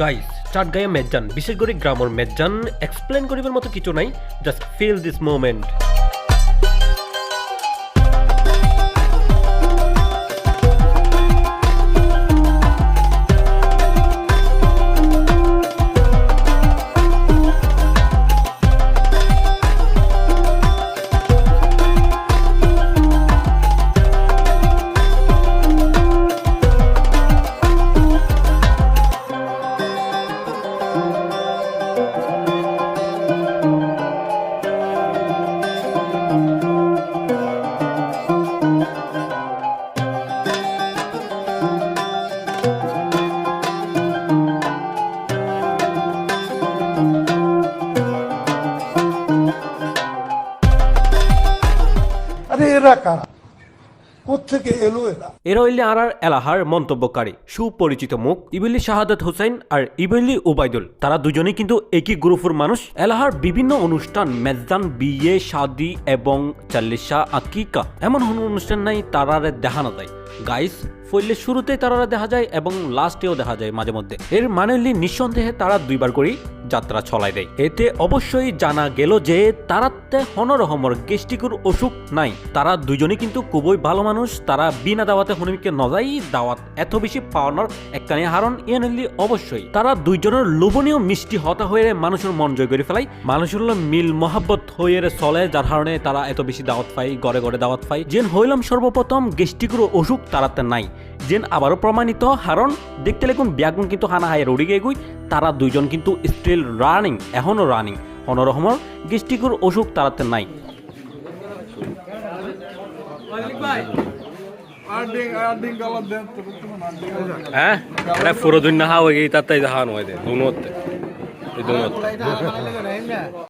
Guys চাটগাঁয়া মেজান বিশেষ করে গ্রামের মেজান এক্সপ্লেন করিবার মতো কিছু নাই। জাস্ট ফিল দিস মোমেন্ট আরে এরা কারা? এরা? এরা হইলে আর আর এলাহার মন্তব্যকারী, সুপরিচিত মুখ, ইবলি শাহাদাত হোসেন আর ইবলি ওবায়দুল তারা দুজনেই কিন্তু একই গ্রুপের মানুষ। এলাহার বিভিন্ন অনুষ্ঠান, মেজদান, বিয়ে, শাদি এবং চাল্লিশা আকিকা। এমন কোনো অনুষ্ঠান নাই তারারে দেখানো যায়। গাইস, ফইলে শুরুতে তারা দেখা যায় এবং লাস্টেও দেখা যায় মাঝে মধ্যে। এর মানে হইলে নিঃসন্দেহে তারা দুইবার করেই যাত্রা ছলাই দেয়। এতে অবশ্যই জানা গেল যে তারাতে হনরহমর গেস্টিকুর অসুখ নাই। তারা দুজনে কিন্তু খুবই ভালো মানুষ। তারা বিনা দাওয়াতে হনুমিকে নজাই দাওয়াত এত বেশি পাওয়ানোর একখানি হারণ ইয়ে নিলি অবশ্যই। তারা দুইজনের লোভনীয় মিষ্টি হতা হয়ে মানুষের মন জয় করে ফেলাই মানুষের হলো মিল মহাব্বত হয়ে চলে, যার কারণে তারা এত বেশি দাওয়াত পাই গড়ে গড়ে দাওয়াত পাই যেন হইলাম সর্বপ্রথম গেস্টিকুর অসুখ তারাতে নাই। যেন আবারও প্রমাণিত হারণ দেখতে লেগুন ব্যাগুন কিন্তু হানা হায় রড়ি গেগুই তারা দুইজন কিন্তু স্টিল রানিং এখনও রানিং। অনরহমর গেস্টিকুর অসুখ তারাতে নাই। হ্যাঁ? পুরো দুনিয়া হাওয়া গিয়ে তাতে হাওয়া নয় দুনোতে এই দুনোতে